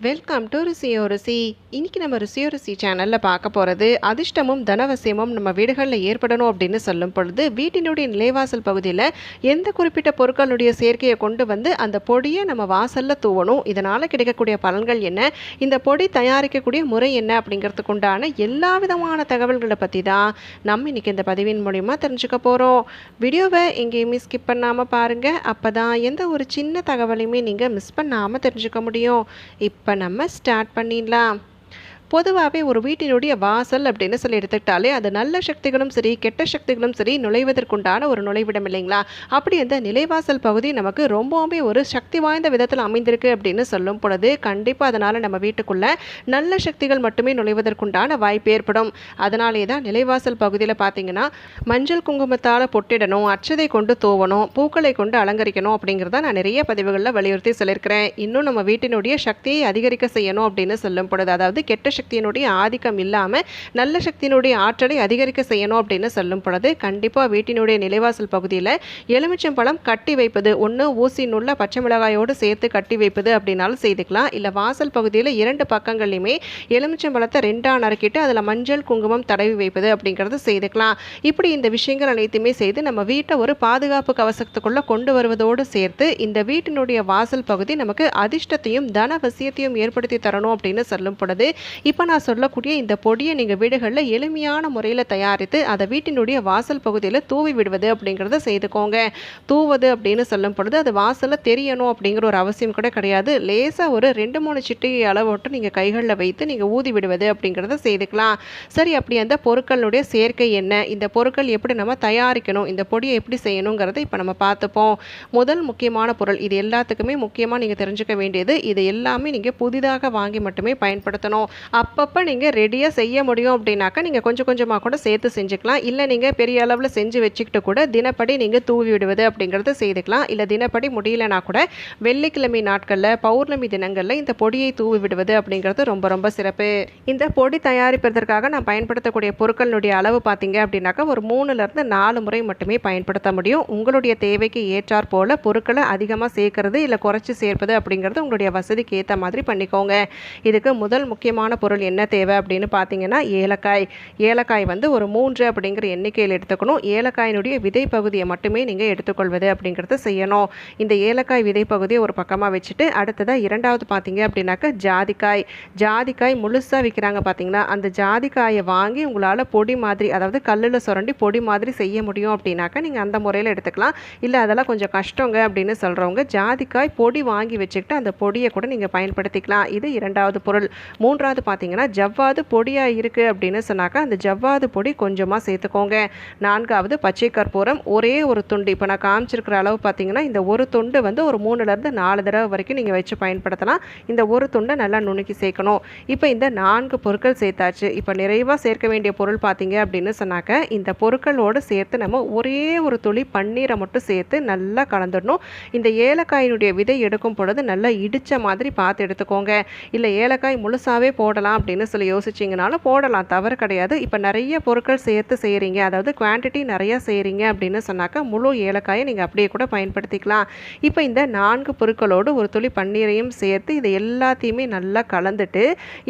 Welcome to ருசியோ ருசி இன்னைக்கு நம்ம ருசியோ ருசி சேனலில் பார்க்க போகிறது அதிர்ஷ்டமும் தனவசியமும் நம்ம வீடுகளில் ஏற்படணும் அப்படின்னு சொல்லும் பொழுது வீட்டினுடைய நிலைவாசல் பகுதியில் எந்த குறிப்பிட்ட பொருட்களுடைய சேர்க்கையை கொண்டு வந்து அந்த பொடியை நம்ம வாசலில் தூவணும் இதனால் கிடைக்கக்கூடிய பலன்கள் என்ன இந்த பொடி தயாரிக்கக்கூடிய முறை என்ன அப்படிங்கிறதுக்கு உண்டான எல்லா விதமான தகவல்களை பற்றி தான் நம்ம இன்றைக்கி இந்த பதிவின் மூலிமா தெரிஞ்சுக்க போகிறோம் வீடியோவை எங்கேயுமே ஸ்கிப் பண்ணாமல் பாருங்கள் அப்போ தான் எந்த ஒரு சின்ன தகவலையுமே நீங்கள் மிஸ் பண்ணாமல் தெரிஞ்சுக்க முடியும். இப்போ இப்போ நம்ம ஸ்டார்ட் பண்ணிடலாம். பொதுவாகவே ஒரு வீட்டினுடைய வாசல் அப்படின்னு சொல்லி எடுத்துக்கிட்டாலே அது நல்ல சக்திகளும் சரி கெட்ட சக்திகளும் சரி நுழைவதற்குண்டான ஒரு நுழைவிடம் இல்லைங்களா? அப்படி அந்த நிலைவாசல் பகுதி நமக்கு ரொம்பவுமே ஒரு சக்தி வாய்ந்த விதத்தில் அமைந்திருக்கு அப்படின்னு சொல்லும் பொழுது கண்டிப்பாக அதனால் நம்ம வீட்டுக்குள்ளே நல்ல சக்திகள் மட்டுமே நுழைவதற்குண்டான வாய்ப்பு ஏற்படும். அதனாலே தான் நிலைவாசல் பகுதியில் பார்த்தீங்கன்னா மஞ்சள் குங்குமத்தால் பொட்டிடணும் அச்சதை கொண்டு தூவணும் பூக்களை கொண்டு அலங்கரிக்கணும் அப்படிங்கிறத நான் நிறைய பதிவுகளில் வலியுறுத்தி சொல்லியிருக்கிறேன். இன்னும் நம்ம வீட்டினுடைய சக்தியை அதிகரிக்க செய்யணும் அப்படின்னு சொல்லும் பொழுது அதாவது கெட்ட சக்தியினுடைய ஆதிக்கம் இல்லாமல் நல்ல சக்தியினுடைய ஆற்றலை அதிகரிக்க செய்யணும் அப்படின்னு சொல்லும் பொழுது கண்டிப்பாக வீட்டினுடைய நிலைவாசல் பகுதியில் எலுமிச்சம்பழம் கட்டி வைப்பது. ஒன்று ஊசி நுள்ள பச்சை மிளகாயோடு சேர்த்து கட்டி வைப்பது அப்படின்னாலும் செய்துக்கலாம். இல்லை வாசல் பகுதியில் இரண்டு பக்கங்கள்லையுமே எலுமிச்சம்பழத்தை ரெண்டாக நறுக்கிட்டு அதில் மஞ்சள் குங்குமம் தடவி வைப்பது அப்படிங்கிறது செய்துக்கலாம். இப்படி இந்த விஷயங்கள் அனைத்துமே செய்து நம்ம வீட்டை ஒரு பாதுகாப்பு கவசத்துக்குள்ளே கொண்டு வருவதோடு சேர்த்து இந்த வீட்டினுடைய வாசல் பகுதி நமக்கு அதிர்ஷ்டத்தையும் தன வசியத்தையும் ஏற்படுத்தி தரணும் அப்படின்னு சொல்லும் பொழுது இப்போ நான் சொல்லக்கூடிய இந்த பொடியை நீங்கள் வீடுகளில் எளிமையான முறையில் தயாரித்து அதை வீட்டினுடைய வாசல் பகுதியில் தூவி விடுவது அப்படிங்கிறத செய்துக்கோங்க. தூவது அப்படின்னு சொல்லும் பொழுது அது வாசலில் தெரியணும் அப்படிங்கிற ஒரு அவசியம் கூட கிடையாது. லேசாக ஒரு ரெண்டு மூணு சிட்டிகை அளவோட்டு நீங்கள் கைகளில் வைத்து நீங்கள் ஊதி விடுவது அப்படிங்கிறத செய்துக்கலாம். சரி அப்படி அந்த பொருட்களுடைய சேர்க்கை என்ன? இந்த பொருட்கள் எப்படி நம்ம தயாரிக்கணும்? இந்த பொடியை எப்படி செய்யணுங்கிறத இப்போ நம்ம பார்த்துப்போம். முதல் முக்கியமான பொருள் இது எல்லாத்துக்குமே முக்கியமாக நீங்கள் தெரிஞ்சுக்க வேண்டியது இது எல்லாமே நீங்கள் புதிதாக வாங்கி மட்டுமே பயன்படுத்தணும். அப்பப்போ நீங்கள் ரெடியாக செய்ய முடியும் அப்படின்னாக்கா நீங்கள் கொஞ்சம் கொஞ்சமாக கூட சேர்த்து செஞ்சுக்கலாம். இல்லை நீங்கள் பெரிய அளவில் செஞ்சு வச்சுக்கிட்டு கூட தினப்படி நீங்கள் தூவி விடுவது அப்படிங்கிறத செய்துக்கலாம். இல்லை தினப்படி முடியலனா கூட வெள்ளிக்கிழமை நாட்களில் பௌர்ணமி தினங்களில் இந்த பொடியை தூவி விடுவது அப்படிங்கிறது ரொம்ப ரொம்ப சிறப்பு. இந்த பொடி தயாரிப்பதற்காக நான் பயன்படுத்தக்கூடிய பொருட்களினுடைய அளவு பார்த்தீங்க அப்படின்னாக்கா ஒரு மூணுலேருந்து நாலு முறை மட்டுமே பயன்படுத்த முடியும். உங்களுடைய தேவைக்கு ஏற்றாற் போல் பொருட்களை அதிகமாக சேர்க்கறது இல்லை குறைச்சி சேர்ப்பது அப்படிங்கிறது உங்களுடைய வசதிக்கு ஏற்ற மாதிரி பண்ணிக்கோங்க. இதுக்கு முதல் முக்கியமான பொருள் பொருள் என்ன தேவை அப்படின்னு பார்த்தீங்கன்னா ஏலக்காய். ஏலக்காய் வந்து ஒரு மூன்று அப்படிங்கிற எண்ணிக்கையில் எடுத்துக்கணும். ஏலக்காயினுடைய விதை பகுதியை மட்டுமே நீங்கள் எடுத்துக்கொள்வது அப்படிங்கிறத செய்யணும். இந்த ஏலக்காய் விதை பகுதியை ஒரு பக்கமாக வச்சுட்டு அடுத்ததாக இரண்டாவது பார்த்தீங்க அப்படின்னாக்கா ஜாதிக்காய். ஜாதிக்காய் முழுசாக விற்கிறாங்க பார்த்தீங்கன்னா அந்த ஜாதிக்காயை வாங்கி உங்களால் பொடி மாதிரி அதாவது கல்லில் சுரண்டி பொடி மாதிரி செய்ய முடியும் அப்படின்னாக்கா நீங்கள் அந்த முறையில் எடுத்துக்கலாம். இல்லை அதெல்லாம் கொஞ்சம் கஷ்டங்க அப்படின்னு சொல்கிறவங்க ஜாதிக்காய் பொடி வாங்கி வச்சுக்கிட்டு அந்த பொடியை கூட நீங்கள் பயன்படுத்திக்கலாம். இது இரண்டாவது பொருள். மூன்றாவது பார்த்தீங்கன்னா ஜவ்வாது பொடியாக இருக்குது அப்படின்னு சொன்னாக்கா அந்த ஜவ்வாது பொடி கொஞ்சமாக சேர்த்துக்கோங்க. நான்காவது பச்சை கற்பூரம். ஒரே ஒரு துண்டு. இப்போ நான் காமிச்சிருக்கிற அளவு பார்த்தீங்கன்னா இந்த ஒரு துண்டு வந்து ஒரு மூணுலேருந்து நாலு தடவை வரைக்கும் நீங்கள் வச்சு பயன்படுத்தலாம். இந்த ஒரு துண்டை நல்லா நுணுக்கி சேர்க்கணும். இப்போ இந்த நான்கு பொருட்கள் சேர்த்தாச்சு. இப்போ நிறைவாக சேர்க்க வேண்டிய பொருள் பார்த்தீங்க அப்படின்னு சொன்னாக்க இந்த பொருட்களோடு சேர்த்து நம்ம ஒரே ஒரு துளி பன்னீரை மட்டும் சேர்த்து நல்லா கலந்துடணும். இந்த ஏலக்காயினுடைய விதை எடுக்கும் பொழுது நல்லா இடித்த மாதிரி பார்த்து எடுத்துக்கோங்க. இல்லை ஏலக்காய் முழுசாகவே போட போடலாம் அப்படின்னு சொல்லி யோசிச்சிங்கனாலும் போடலாம். தவறு கிடையாது. இப்போ நிறைய பொருட்கள் சேர்த்து செய்கிறீங்க அதாவது குவான்டிட்டி நிறையா செய்கிறீங்க அப்படின்னு சொன்னாக்கா முழு ஏலக்காயை நீங்கள் அப்படியே கூட பயன்படுத்திக்கலாம். இப்போ இந்த நான்கு பொருட்களோடு ஒரு துளி பன்னீரையும் சேர்த்து இதை எல்லாத்தையுமே நல்லா கலந்துட்டு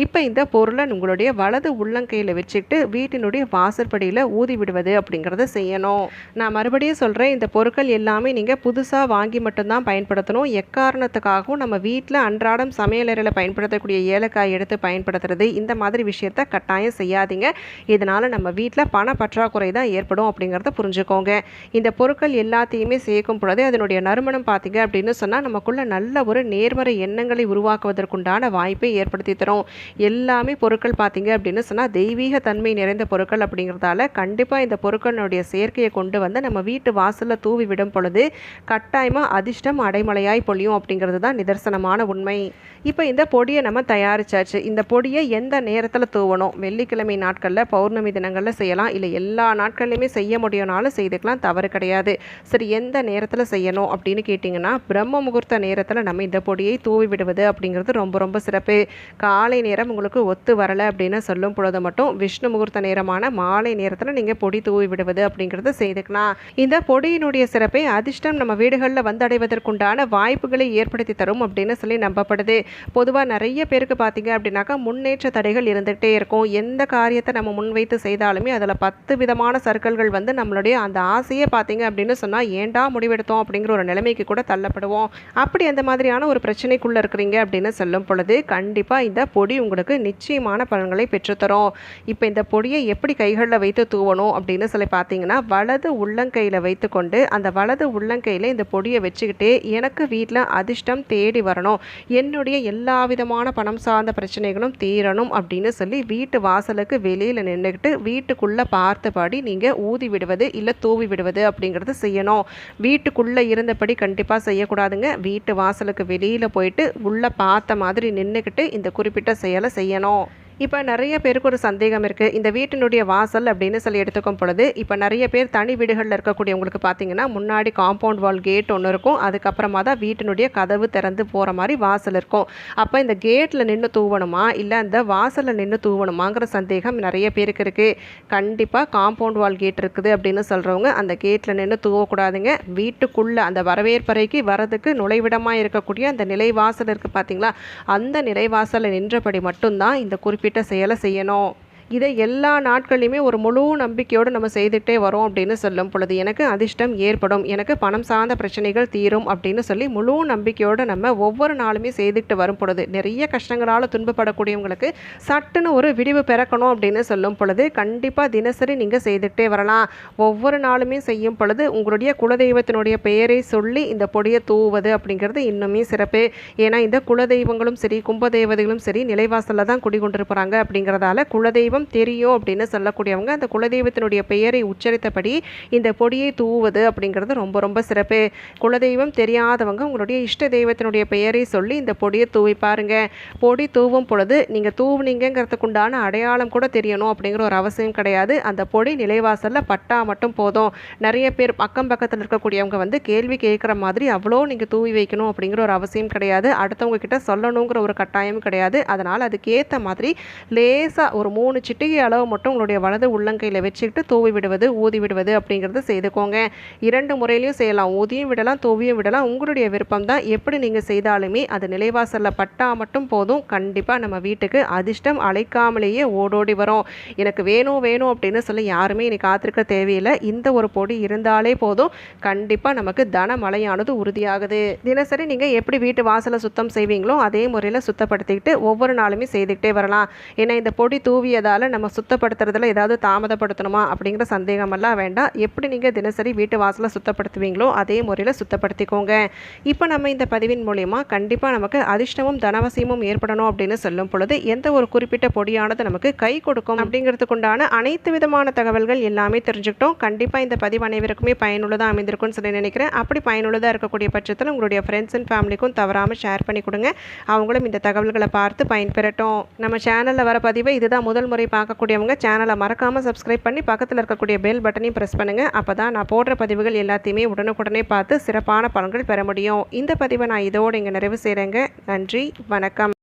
இப்போ இந்த பொருளை உங்களுடைய வலது உள்ளங்கையில் வச்சுக்கிட்டு வீட்டினுடைய வாசற்படியில் ஊதி விடுவது அப்படிங்கிறத செய்யணும். நான் மறுபடியும் சொல்கிறேன் இந்த பொருட்கள் எல்லாமே நீங்கள் புதுசாக வாங்கி மட்டும்தான் பயன்படுத்தணும். எக்காரணத்துக்காகவும் நம்ம வீட்டில் அன்றாடம் சமையலறையில் பயன்படுத்தக்கூடிய ஏலக்காய் எடுத்து பயன்படுத்துறது. இந்த மாதிரி விஷயத்த கட்டாயம் செய்யாதீங்க. இதனால் நம்ம வீட்டில் பண பற்றாக்குறை தான் ஏற்படும் அப்படிங்கிறத புரிஞ்சுக்கோங்க. இந்த பொருட்கள் எல்லாத்தையுமே சேர்க்கும் பொழுது அதனுடைய நறுமணம் பார்த்தீங்க அப்படின்னு சொன்னால் நமக்குள்ள நல்ல ஒரு நேர்மறை எண்ணங்களை உருவாக்குவதற்குண்டான வாய்ப்பை ஏற்படுத்தி தரும். எல்லாமே பொருட்கள் பார்த்தீங்க அப்படின்னு சொன்னால் தெய்வீக தன்மை நிறைந்த பொருட்கள் அப்படிங்கிறதால கண்டிப்பாக இந்த பொருட்களினுடைய சேர்க்கையை கொண்டு வந்து நம்ம வீட்டு வாசலில் தூவி விடும் பொழுது கட்டாயமாக அதிர்ஷ்டம் அடைமலையாய் பொழியும் அப்படிங்கிறது தான் நிதர்சனமான உண்மை. இப்போ இந்த பொடியை நம்ம தயாரிச்சாச்சு. இந்த பொடி பொடியை எந்த நேரத்தில் தூவணும்? வெள்ளிக்கிழமை நாட்களில் பௌர்ணமி தினங்களில் செய்யலாம். இல்லை எல்லா நாட்கள்லையுமே செய்ய முடியும்னாலும் செய்துக்கலாம். தவறு கிடையாது. சரி எந்த நேரத்தில் செய்யணும் அப்படின்னு கேட்டிங்கன்னா பிரம்ம முகூர்த்த நேரத்தில் நம்ம இந்த பொடியை தூவி விடுவது அப்படிங்கிறது ரொம்ப ரொம்ப சிறப்பு. காலை நேரம் உங்களுக்கு ஒத்து வரலை அப்படின்னு சொல்லும் பொழுது மட்டும் விஷ்ணு முகூர்த்த நேரமான மாலை நேரத்தில் நீங்கள் பொடி தூவி விடுவது அப்படிங்கிறத செய்துக்கலாம். இந்த பொடியினுடைய சிறப்பை அதிர்ஷ்டம் நம்ம வீடுகளில் வந்தடைவதற்குண்டான வாய்ப்புகளை ஏற்படுத்தி தரும் அப்படின்னு சொல்லி நம்பப்படுது. பொதுவாக நிறைய பேருக்கு பார்த்தீங்க அப்படின்னாக்கா முன்னேற்ற தடைகள் இருந்துகிட்டே இருக்கும். எந்த காரியத்தை நம்ம முன்வைத்து செய்தாலுமே அதில் பத்து விதமான சர்க்கிள்கள் வந்து நம்மளுடைய அந்த ஆசையை பார்த்தீங்க அப்படின்னு சொன்னால் ஏண்டா முடிவெடுத்தோம் அப்படிங்கிற ஒரு நிலைமைக்கு கூட தள்ளப்படுவோம். அப்படி அந்த மாதிரியான ஒரு பிரச்சனைக்குள்ளே இருக்கிறீங்க அப்படின்னு சொல்லும் பொழுது கண்டிப்பாக இந்த பொடி உங்களுக்கு நிச்சயமான பலன்களை பெற்றுத்தரும். இப்போ இந்த பொடியை எப்படி கைகளில் வைத்து தூவணும் அப்படின்னு சொல்லி பார்த்தீங்கன்னா வலது உள்ளங்கையில் வைத்துக்கொண்டு அந்த வலது உள்ளங்கையில் இந்த பொடியை வச்சுக்கிட்டே எனக்கு வீட்டில் அதிர்ஷ்டம் தேடி வரணும். என்னுடைய எல்லா விதமான பணம் சார்ந்த பிரச்சனைகளும் தீரணும் அப்படின்னு சொல்லி வீட்டு வாசலுக்கு வெளியில் நின்றுக்கிட்டு வீட்டுக்குள்ளே பார்த்தபடி நீங்கள் ஊதி விடுவது இல்லை தூவி விடுவது அப்படிங்கிறது செய்யணும். வீட்டுக்குள்ளே இருந்தபடி கண்டிப்பாக செய்யக்கூடாதுங்க. வீட்டு வாசலுக்கு வெளியில் போயிட்டு உள்ளே பார்த்த மாதிரி நின்றுக்கிட்டு இந்த குறிப்பிட்ட செயலை செய்யணும். இப்போ நிறைய பேருக்கு ஒரு சந்தேகம் இருக்குது இந்த வீட்டினுடைய வாசல் அப்படின்னு சொல்லி எடுத்துக்கும் பொழுது இப்போ நிறைய பேர் தனி வீடுகளில் இருக்கக்கூடியவங்களுக்கு பார்த்தீங்கன்னா முன்னாடி காம்பவுண்ட் வால் கேட் ஒன்று இருக்கும். அதுக்கப்புறமா தான் வீட்டினுடைய கதவு திறந்து போகிற மாதிரி வாசல் இருக்கும். அப்போ இந்த கேட்டில் நின்று தூவணுமா? இல்லை அந்த வாசலில் நின்று தூவணுமாங்கிற சந்தேகம் நிறைய பேருக்கு இருக்குது கண்டிப்பாக காம்பவுண்ட் வால் கேட் இருக்குது அப்படின்னு சொல்கிறவங்க அந்த கேட்டில் நின்று தூவக்கூடாதுங்க. வீட்டுக்குள்ளே அந்த வரவேற்பறைக்கு வரதுக்கு நுழைவிடமாக இருக்கக்கூடிய அந்த நிலைவாசல் இருக்குது பார்த்தீங்களா அந்த நிலைவாசலில் நின்றபடி மட்டும்தான் இந்த குறிப்பிட்ட குறிப்பிட்ட செயலை செய்யணும். இதை எல்லா நாட்களையுமே ஒரு முழு நம்பிக்கையோடு நம்ம செய்துகிட்டே வரோம் அப்படின்னு சொல்லும் பொழுது எனக்கு அதிர்ஷ்டம் ஏற்படும். எனக்கு பணம் சார்ந்த பிரச்சனைகள் தீரும் அப்படின்னு சொல்லி முழு நம்பிக்கையோடு நம்ம ஒவ்வொரு நாளுமே செய்துக்கிட்டு வரும் பொழுது நிறைய கஷ்டங்களால் துன்பப்படக்கூடியவங்களுக்கு சட்டுன்னு ஒரு விடிவு பிறக்கணும் அப்படின்னு சொல்லும் பொழுது கண்டிப்பாக தினசரி நீங்கள் செய்துக்கிட்டே வரலாம். ஒவ்வொரு நாளுமே செய்யும் பொழுது உங்களுடைய குலதெய்வத்தினுடைய பெயரை சொல்லி இந்த பொடியை தூவது அப்படிங்கிறது இன்னுமே சிறப்பு. ஏன்னா இந்த குலதெய்வங்களும் சரி கும்பதெய்வதைகளும் சரி நிலைவாசலில் தான் குடிகொண்டிருப்பாங்க அப்படிங்கிறதால குலதெய்வம் தெய்வம் தெரியும் அப்படின்னு சொல்லக்கூடியவங்க அந்த குலதெய்வத்தினுடைய பெயரை உச்சரித்தபடி இந்த பொடியை தூவுவது அப்படிங்கிறது ரொம்ப ரொம்ப சிறப்பு. குலதெய்வம் தெரியாதவங்க உங்களுடைய இஷ்ட தெய்வத்தினுடைய பெயரை சொல்லி இந்த பொடியை தூவி பாருங்க. பொடி தூவும் பொழுது நீங்கள் தூவுனீங்கிறதுக்குண்டான அடையாளம் கூட தெரியணும் அப்படிங்கிற ஒரு அவசியம் கிடையாது. அந்த பொடி நிலைவாசலில் பட்டா மட்டும் போதும். நிறைய பேர் அக்கம் பக்கத்தில் இருக்கக்கூடியவங்க வந்து கேள்வி கேட்குற மாதிரி அவ்வளோ நீங்கள் தூவி வைக்கணும் அப்படிங்கிற ஒரு அவசியம் கிடையாது. அடுத்தவங்க கிட்ட சொல்லணுங்கிற ஒரு கட்டாயம் கிடையாது. அதனால் அதுக்கேற்ற மாதிரி லேசாக ஒரு மூணு சிட்டிகை அளவு மட்டும் உங்களுடைய வலது உள்ளங்கையில் வச்சுக்கிட்டு தூவி விடுவது ஊதி விடுவது அப்படிங்கிறது செய்துக்கோங்க. இரண்டு முறையிலையும் செய்யலாம். ஊதியும் விடலாம் தூவியும் விடலாம். உங்களுடைய விருப்பம் தான் எப்படி நீங்கள் செய்தாலுமே அது நிலைவாசலில் பட்டா மட்டும் போதும். கண்டிப்பாக நம்ம வீட்டுக்கு அதிர்ஷ்டம் அழைக்காமலேயே ஓடோடி வரும். எனக்கு வேணும் வேணும் அப்படின்னு சொல்லி யாருமே இன்னைக்கு காத்திருக்க தேவையில்லை. இந்த ஒரு பொடி இருந்தாலே போதும். கண்டிப்பாக நமக்கு தன மழையானது உறுதியாகுது. தினசரி நீங்கள் எப்படி வீட்டு வாசலை சுத்தம் செய்வீங்களோ அதே முறையில் சுத்தப்படுத்திக்கிட்டு ஒவ்வொரு நாளுமே செய்துக்கிட்டே வரலாம். ஏன்னா இந்த பொடி தூவியதால் அதனால் நம்ம சுத்தப்படுத்துறதுல ஏதாவது தாமதப்படுத்தணுமா அப்படிங்கிற சந்தேகமெல்லாம் வேண்டாம். எப்படி நீங்கள் தினசரி வீட்டு வாசலை சுத்தப்படுத்துவீங்களோ அதே முறையில் சுத்தப்படுத்திக்கோங்க. இப்போ நம்ம இந்த பதிவின் மூலயமா கண்டிப்பாக நமக்கு அதிர்ஷ்டமும் தனவசியமும் ஏற்படணும் அப்படின்னு சொல்லும் பொழுது எந்த ஒரு குறிப்பிட்ட பொடியானது நமக்கு கை கொடுக்கும் அப்படிங்கிறதுக்குண்டான அனைத்து விதமான தகவல்கள் எல்லாமே தெரிஞ்சுக்கிட்டோம். கண்டிப்பாக இந்த பதிவு அனைவருக்குமே பயனுள்ளதாக அமைந்திருக்கும்னு சொல்லி நினைக்கிறேன். அப்படி பயனுள்ளதாக இருக்கக்கூடிய பட்சத்தில் உங்களுடைய ஃப்ரெண்ட்ஸ் அண்ட் ஃபேமிலிக்கும் தவறாமல் ஷேர் பண்ணி கொடுங்க. அவங்களும் இந்த தகவல்களை பார்த்து பயன்பெறட்டும். நம்ம சேனலில் வர பதிவை இதுதான் முதல் முறை பார்க்கக்கூடியவங்க சேனலை மறக்காமல் சப்ஸ்கிரைப் பண்ணி பக்கத்தில் இருக்கக்கூடிய பெல் பட்டனையும் ப்ரெஸ் பண்ணுங்கள் அப்போ தான் நான் போடுற பதிவுகள் எல்லாத்தையுமே உடனுக்குடனே பார்த்து சிறப்பான பலன்கள் பெற முடியும். இந்த பதிவை நான் இதோடு இங்கே நிறைவு செய்கிறேங்க நன்றி வணக்கம்.